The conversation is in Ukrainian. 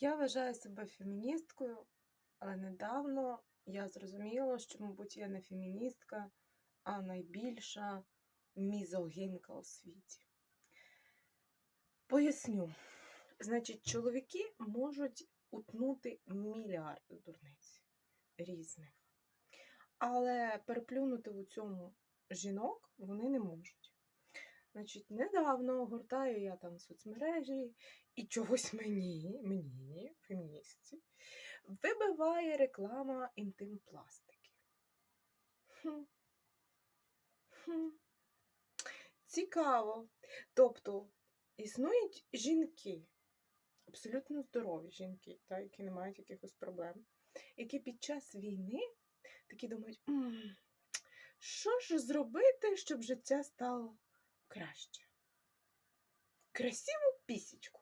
Я вважаю себе феміністкою, але недавно я зрозуміла, що, мабуть, я не феміністка, а найбільша мізогинка у світі. Поясню. Значить, чоловіки можуть утнути мільярди дурниць різних. Але переплюнути у цьому жінок вони не можуть. Значить, недавно гортаю я там соцмережі, і чогось мені, мені, феміністці, вибиває реклама інтимпластики. Хм. Хм. Цікаво. Тобто існують жінки, абсолютно здорові жінки, та, які не мають якихось проблем, які під час війни такі думають, що ж зробити, щоб життя стало краще? Красиву пісічку